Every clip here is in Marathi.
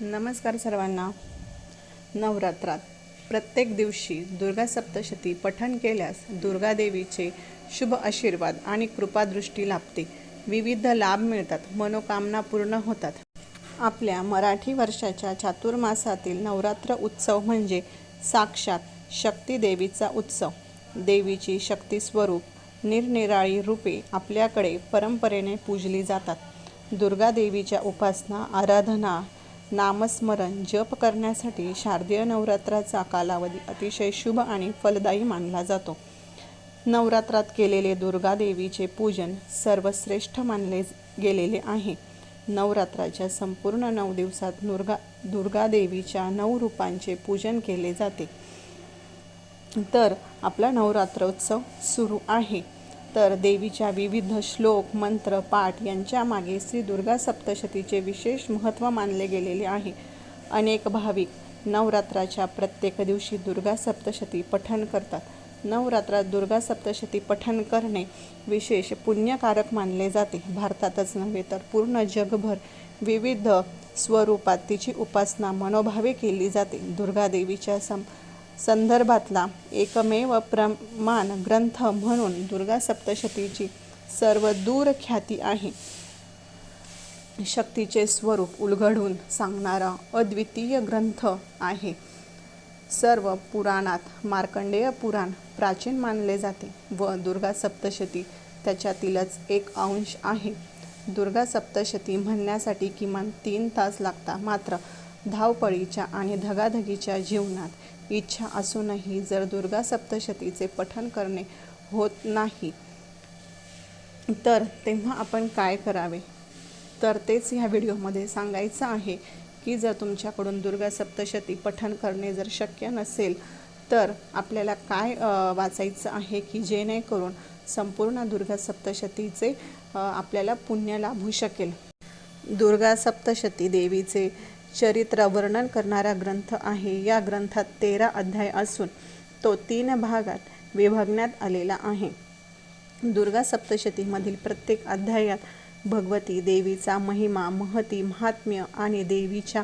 नमस्कार सर्वांना. नवरात्रात प्रत्येक दिवशी दुर्गा सप्तशती पठण केल्यास दुर्गादेवीचे शुभ आशीर्वाद आणि कृपादृष्टी लाभते. विविध लाभ मिळतात मनोकामना पूर्ण होतात. आपल्या मराठी वर्षाच्या चातुर्मासातील नवरात्र उत्सव म्हणजे साक्षात शक्ती देवीचा उत्सव. देवीची शक्ती स्वरूप निरनिराळी रूपे आपल्याकडे परंपरेने पूजली जातात. दुर्गादेवीच्या उपासना आराधना नामस्मरण जप करण्यासाठी शारदीय नवरात्राचा कालावधी अतिशय शुभ आणि फलदायी मानला जातो. नवरात्रात केलेले दुर्गादेवीचे पूजन सर्वश्रेष्ठ मानले गेलेले आहे. नवरात्राच्या संपूर्ण नऊ दिवसात दुर्गा दुर्गादेवीच्या नऊ रूपांचे पूजन केले जाते. तर आपला नवरात्रोत्सव सुरू आहे. तर देवीच्या विविध श्लोक मंत्र पाठ यांच्या मागे श्री दुर्गा सप्तशतीचे विशेष महत्त्व मानले गेलेले आहे. अनेक भाविक नवरात्राच्या प्रत्येक दिवशी दुर्गा सप्तशती पठण करतात. नवरात्रात दुर्गा सप्तशती पठण करणे विशेष पुण्यकारक मानले जाते. भारतातच नव्हे तर पूर्ण जगभर विविध स्वरूपात तिची उपासना मनोभावे केली जाते. दुर्गादेवीच्या सम संदर्भातला एकमेव प्रमाण ग्रंथ म्हणून दुर्गा सप्तशतीची सर्व दूर ख्याती आहे. शक्तीचे स्वरूप उलगडून सांगणारा अद्वितीय ग्रंथ आहे. सर्व पुराणात मार्कंडेय पुराण प्राचीन मानले जाते व दुर्गा सप्तशती त्याच्यातीलच एक अंश आहे. दुर्गा सप्तशती म्हणण्यासाठी किमान तीन तास लागतात मात्र धावपळीच्या आणि धगाधगीच्या जीवनात इच्छा असूनही जर दुर्गा सप्तशतीचे पठण करणे होत नाही तर तेव्हा आपण काय करावे? तर तेच ह्या व्हिडिओमध्ये सांगायचं आहे की जर तुमच्याकडून दुर्गा सप्तशती पठण करणे जर शक्य नसेल तर आपल्याला काय वाचायचं आहे की जेणेकरून संपूर्ण दुर्गा सप्तशतीचे आपल्याला पुण्य लाभू शकेल? दुर्गा सप्तशती देवीचे चरित्र वर्णन करणारा ग्रंथ आहे. या ग्रंथात तेरा अध्याय असून तो तीन भागात विभागण्यात आलेला आहे. दुर्गा सप्तशतीमधील प्रत्येक अध्यायात भगवती देवीचा महिमा महती महात्म्य आणि देवीच्या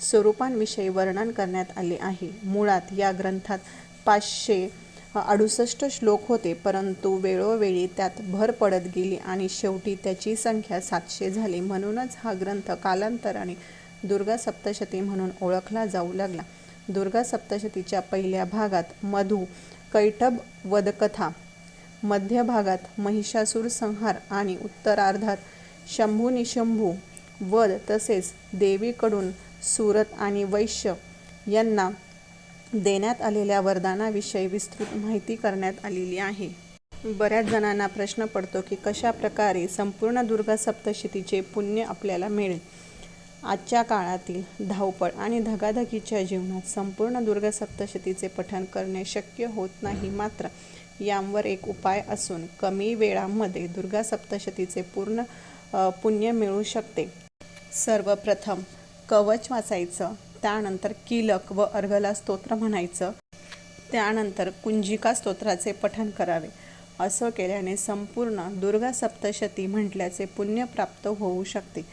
स्वरूपांविषयी वर्णन करण्यात आले आहे. मुळात या ग्रंथात पाचशे अडुसष्ट श्लोक होते परंतु वेळोवेळी त्यात भर पडत गेली आणि शेवटी त्याची संख्या सातशे झाली. म्हणूनच हा ग्रंथ कालांतराने दुर्गा सप्तशती म्हणून ओळखला जाऊ लागला. दुर्गा सप्तशतीच्या पहिल्या भागात मधु कैटभ वधकथा मध्य भागात महिषासूर संहार आणि उत्तरार्धात शंभू निशंभू वध तसेच देवीकडून सुरत आणि वैश्य यांना देण्यात आलेल्या वरदानाविषयी विस्तृत माहिती करण्यात आलेली आहे. बऱ्याच जणांना प्रश्न पडतो की कशा प्रकारे संपूर्ण दुर्गा सप्तशतीचे पुण्य आपल्याला मिळेल? आजच्या काळातील धावपळ आणि धगाधगीच्या जीवनात संपूर्ण दुर्गा सप्तशतीचे पठण करणे शक्य होत नाही मात्र यांवर एक उपाय असून कमी वेळामध्ये दुर्गा सप्तशतीचे पूर्ण पुण्य मिळू शकते. सर्वप्रथम कवच वाचायचं त्यानंतर किलक व अर्घला स्तोत्र म्हणायचं त्यानंतर कुंजिका स्तोत्राचे पठण करावे. असं केल्याने संपूर्ण दुर्गा सप्तशती म्हटल्याचे पुण्य प्राप्त होऊ शकते.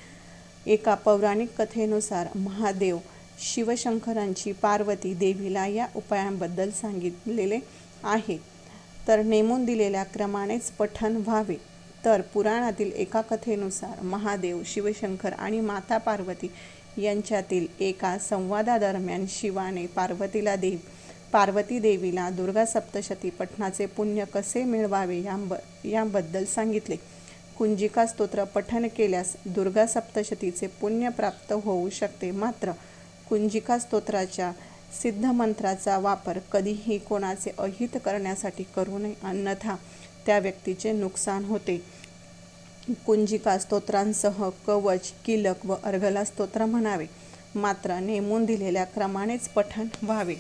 एका पौराणिक कथेनुसार महादेव शिवशंकरांची पार्वती देवीला या उपायांबद्दल सांगितलेले आहे. तर नेमून दिलेल्या क्रमानेच पठन व्हावे. तर पुराणातील एका कथेनुसार महादेव शिवशंकर आणि माता पार्वती यांच्यातील एका संवादादरम्यान शिवाने पार्वतीला देव पार्वती देवीला दुर्गा सप्तशती पठणाचे पुण्य कसे मिळवावे यांब याबद्दल सांगितले. कुंजिका स्तोत्र पठन केल्यास दुर्गा सप्तशतीचे पुण्य प्राप्त होऊ शकते. मात्र कुंजिका स्तोत्राच्या सिद्ध मंत्राचा वापर कधीही कोणाचे अहित करण्यासाठी करू नये अन्यथा त्या व्यक्तीचे नुकसान होते. कुंजिका स्तोत्रांसह कवच किलक व अर्घला स्तोत्र म्हणावे. मात्र नेमून दिलेल्या क्रमानेच पठण व्हावे.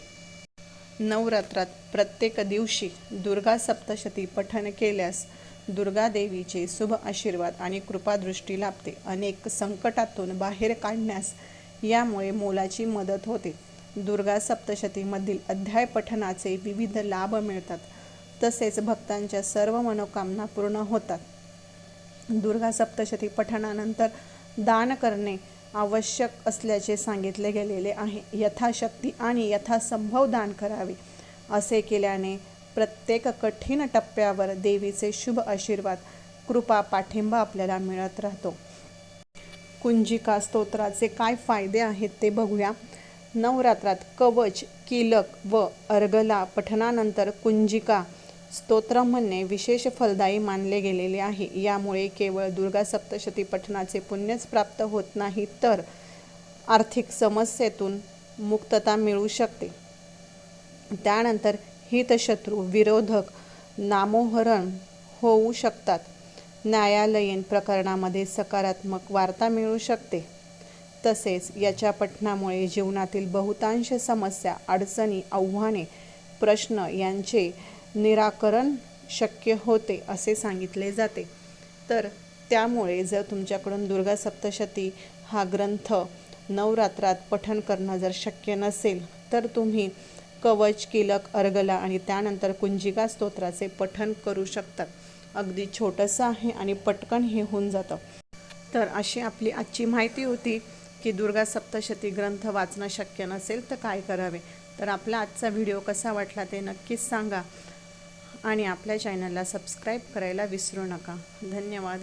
नवरात्रात प्रत्येक दिवशी दुर्गा सप्तशती पठण केल्यास दुर्गा देवीचे शुभ आशीर्वाद आणि कृपादृष्टी लाभते. अनेक संकटातून बाहेर काढण्यास यामुळे मोलाची मदत होते. दुर्गा सप्तशतीमधील अध्याय पठणाचे विविध लाभ मिळतात. तसेच भक्तांच्या सर्व मनोकामना पूर्ण होतात. दुर्गा सप्तशती पठणानंतर दान करणे आवश्यक असल्याचे सांगितले गेलेले आहे. यथाशक्ती आणि यथासंभव दान करावे. असे केल्याने प्रत्येक कठीण टप्प्यावर देवीचे शुभ आशीर्वाद कृपा पाठिंबा आपल्याला मिळत राहतो. कुंजिका स्तोत्राचे काय फायदे आहेत ते बघूया. नवरात्रात कवच कीलक व अर्गला पठणानंतर कुंजिका स्तोत्र म्हणणे विशेष फलदायी मानले गेलेले आहे. यामुळे केवळ दुर्गा सप्तशती पठणाचे पुण्यच प्राप्त होत नाही तर आर्थिक समस्येतून मुक्तता मिळू शकते. त्यानंतर हितशत्रू विरोधक नामोहरण होऊ शकतात. न्यायालयीन प्रकरणामध्ये सकारात्मक वार्ता मिळू शकते. तसेच याच्या पठणामुळे जीवनातील बहुतांश समस्या अडचणी आव्हाने प्रश्न यांचे निराकरण शक्य होते असे सांगितले जाते. तर त्यामुळे जर तुमच्याकडून दुर्गा सप्तशती हा ग्रंथ नवरात्रात पठण करणं जर शक्य नसेल तर तुम्ही कवच किलक अर्गला आणि त्यानंतर कुंजिका स्तोत्राचे पठण करू शकतात. अगदी छोटंसं आहे आणि पटकन हे होऊन जातं. तर अशी आपली आजची माहिती होती की दुर्गा सप्तशती ग्रंथ वाचणं शक्य नसेल तर काय करावे? तर आपला आजचा व्हिडिओ कसा वाटला ते नक्कीच सांगा आणि आपल्या चॅनलला सबस्क्राईब करायला विसरू नका. धन्यवाद.